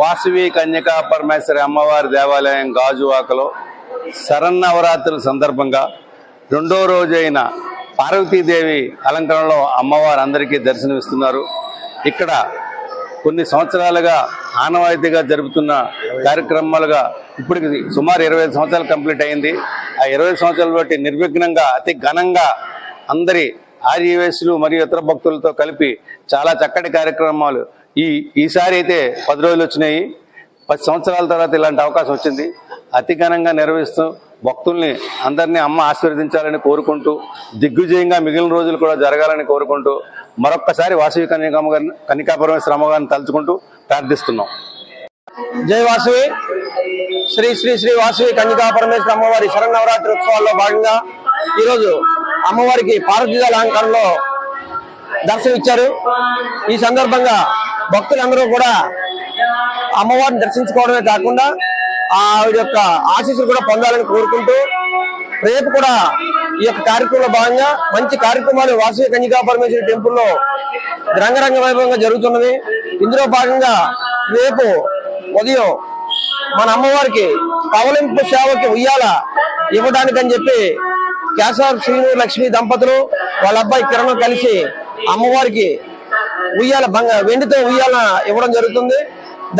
వాసవి. కన్యకా పరమేశ్వరి అమ్మవారి దేవాలయం గాజువాకలో శరన్నవరాత్రుల సందర్భంగా రెండో రోజైన పార్వతీదేవి అలంకరణలో అమ్మవారు అందరికీ దర్శనమిస్తున్నారు. ఇక్కడ కొన్ని సంవత్సరాలుగా ఆనవాయితీగా జరుపుతున్న కార్యక్రమాలుగా ఇప్పటికి సుమారు ఇరవై సంవత్సరాలు కంప్లీట్ అయింది. ఆ ఇరవై సంవత్సరాలు బట్టి నిర్విఘ్నంగా అతి ఘనంగా అందరి ఆర్యవేసులు మరియు ఇతర భక్తులతో కలిపి చాలా చక్కటి కార్యక్రమాలు. ఈ ఈసారి అయితే పది రోజులు వచ్చినాయి. పది సంవత్సరాల తర్వాత ఇలాంటి అవకాశం వచ్చింది. అతి ఘనంగా నిర్వహిస్తూ భక్తుల్ని అందరినీ అమ్మ ఆశీర్వదించాలని కోరుకుంటూ దిగ్విజయంగా మిగిలిన రోజులు కూడా జరగాలని కోరుకుంటూ మరొక్కసారి వాసవి కన్యకమ్మ గారిని కన్యకా అమ్మగారిని తలుచుకుంటూ ప్రార్థిస్తున్నాం. జై వాసవి. శ్రీ శ్రీ శ్రీ వాసవి కన్యకాపరమేశ్వర అమ్మవారి శరణవరాత్రి ఉత్సవాల్లో భాగంగా ఈరోజు అమ్మవారికి పార్వతీజ అలంకారంలో దర్శనమిచ్చారు ఈ సందర్భంగా భక్తులందరూ కూడా అమ్మవారిని దర్శించుకోవడమే కాకుండా ఆవిడ యొక్క ఆశీస్సులు కూడా పొందాలని కోరుకుంటూ రేపు కూడా ఈ యొక్క కార్యక్రమంలో భాగంగా మంచి కార్యక్రమాలు వాసవి కన్యకా పరమేశ్వరి టెంపుల్లో రంగరంగ వైభవంగా జరుగుతున్నది. ఇందులో భాగంగా రేపు ఉదయం మన అమ్మవారికి పవలింపు సేవకి ఉయ్యాల ఇవ్వడానికని చెప్పి కేశవ శ్రీను లక్ష్మి దంపతులు వాళ్ళ అబ్బాయి కిరణ్ కలిసి అమ్మవారికి ఉయ్యాల బంగ వెండితో ఉయ్యాల ఇవ్వడం జరుగుతుంది.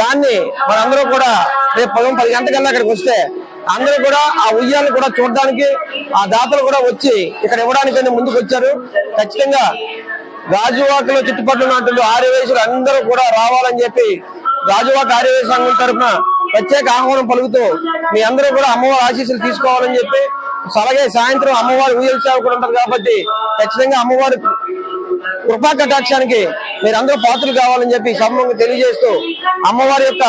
దాన్ని మనందరూ కూడా రేపు పొలం పది గంటకల్లా అక్కడికి వస్తే అందరూ కూడా ఆ ఉయ్యాలను కూడా చూడడానికి ఆ దాతలు కూడా వచ్చి ఇక్కడ ఇవ్వడానికని ముందుకు వచ్చారు. ఖచ్చితంగా రాజువాకలో చుట్టుపక్కల ఉన్నటువంటి ఆర్యవేశులు అందరూ కూడా రావాలని చెప్పి రాజువాక ఆర్యవేశ సంఘం తరఫున ప్రత్యేక ఆహ్వానం పలుకుతూ మీ అందరూ కూడా అమ్మవారి ఆశీస్సులు తీసుకోవాలని చెప్పి అలాగే సాయంత్రం అమ్మవారి ఊయల సేవ కూడా ఉంటారు కాబట్టి ఖచ్చితంగా అమ్మవారి కృపా కటాక్షానికి మీరందరూ పాత్రలు కావాలని చెప్పి సభకు తెలియజేస్తూ అమ్మవారి యొక్క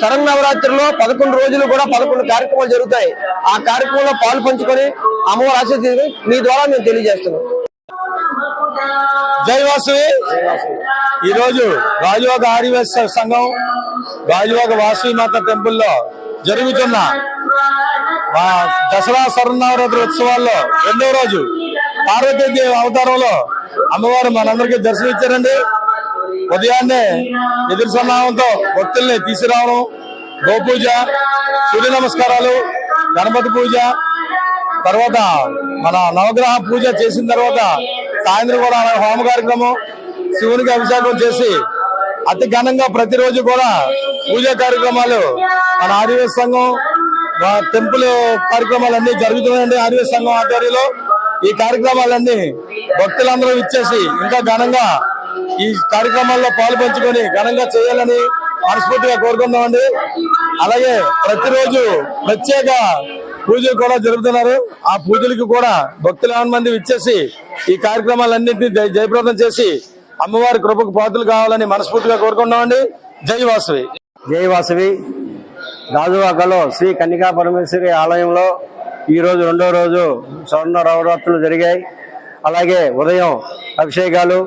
శరన్నవరాత్రిలో పదకొండు రోజులు కూడా పదకొండు కార్యక్రమాలు జరుగుతాయి. ఆ కార్యక్రమంలో పాలు పంచుకొని అమ్మవారి ఆశీర్వదించి మీ ద్వారా నేను తెలియజేస్తున్నాం. జై వాసవి ఈ రోజు రాజువాక ఆదివాస సంఘం రాజువాక వాసవి మాత టెంపుల్లో జరుగుతున్న మా దసరా శరణవరాత్రి ఉత్సవాల్లో రెండో రోజు పార్వతీదేవి అవతారంలో అమ్మవారు మనందరికీ దర్శనం ఇచ్చారండి. ఉదయాన్నే ఎదురు సన్నాహంతో భక్తుల్ని తీసుకురావడం గోపూజ సూర్య నమస్కారాలు గణపతి పూజ తర్వాత మన నవగ్రహ పూజ చేసిన తర్వాత సాయంత్రం కూడా హోమ కార్యక్రమం శివునికి అభిషేకం చేసి అతి ఘనంగా ప్రతిరోజు కూడా పూజా కార్యక్రమాలు మన ఆదివేశ సంఘం టెంపుల్ కార్యక్రమాలన్నీ జరుగుతున్నాయండి ఆర్య సంఘం ఆధ్వర్యంలో. ఈ కార్యక్రమాలన్నీ భక్తులందరూ ఇచ్చేసి ఇంకా ఘనంగా ఈ కార్యక్రమాల్లో పాలు పంచుకొని ఘనంగా చేయాలని మనస్ఫూర్తిగా కోరుకుందామండి. అలాగే ప్రతిరోజు ప్రత్యేక పూజలు కూడా జరుపుతున్నారు. ఆ పూజలకు కూడా భక్తులు మంది ఇచ్చేసి ఈ కార్యక్రమాలన్నింటినీ జయప్రదం చేసి అమ్మవారి కృపకు పాత్రలు కావాలని మనస్ఫూర్తిగా కోరుకుంటున్నామండి జై వాసవి. జై వాసవి. గాజువాకలో శ్రీ కన్నికా పరమేశ్వరి ఆలయంలో ఈరోజు రెండో రోజు స్వర్ణ నవరాత్రులు జరిగాయి. అలాగే ఉదయం అభిషేకాలు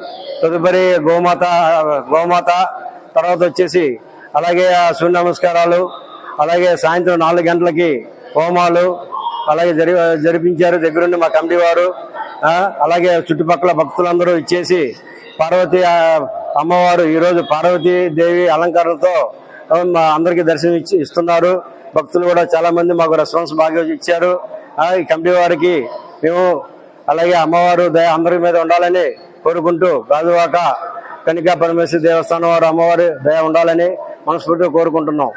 తదుపరి గోమాత గోమాత తర్వాత వచ్చేసి అలాగే ఆ సూర్య నమస్కారాలు అలాగే సాయంత్రం నాలుగు గంటలకి హోమాలు అలాగే జరి జరిపించారు దగ్గరుండి మా కమిటీ వారు. అలాగే చుట్టుపక్కల భక్తులందరూ ఇచ్చేసి పార్వతి అమ్మవారు ఈరోజు పార్వతీ దేవి అలంకారంతో అందరికీ దర్శనం ఇచ్చి ఇస్తున్నారు. భక్తులు కూడా చాలా మంది మాకు రెస్పాన్స్ బాగా ఇచ్చారు. ఆ, ఈ కమిటీ వారికి మేము అలాగే అమ్మవారు దయ అందరి మీద ఉండాలని కోరుకుంటూ గాజువాక కనికా పరమేశ్వరి దేవస్థానం వారు అమ్మవారి దయ ఉండాలని మనస్ఫూర్తిగా కోరుకుంటున్నాం.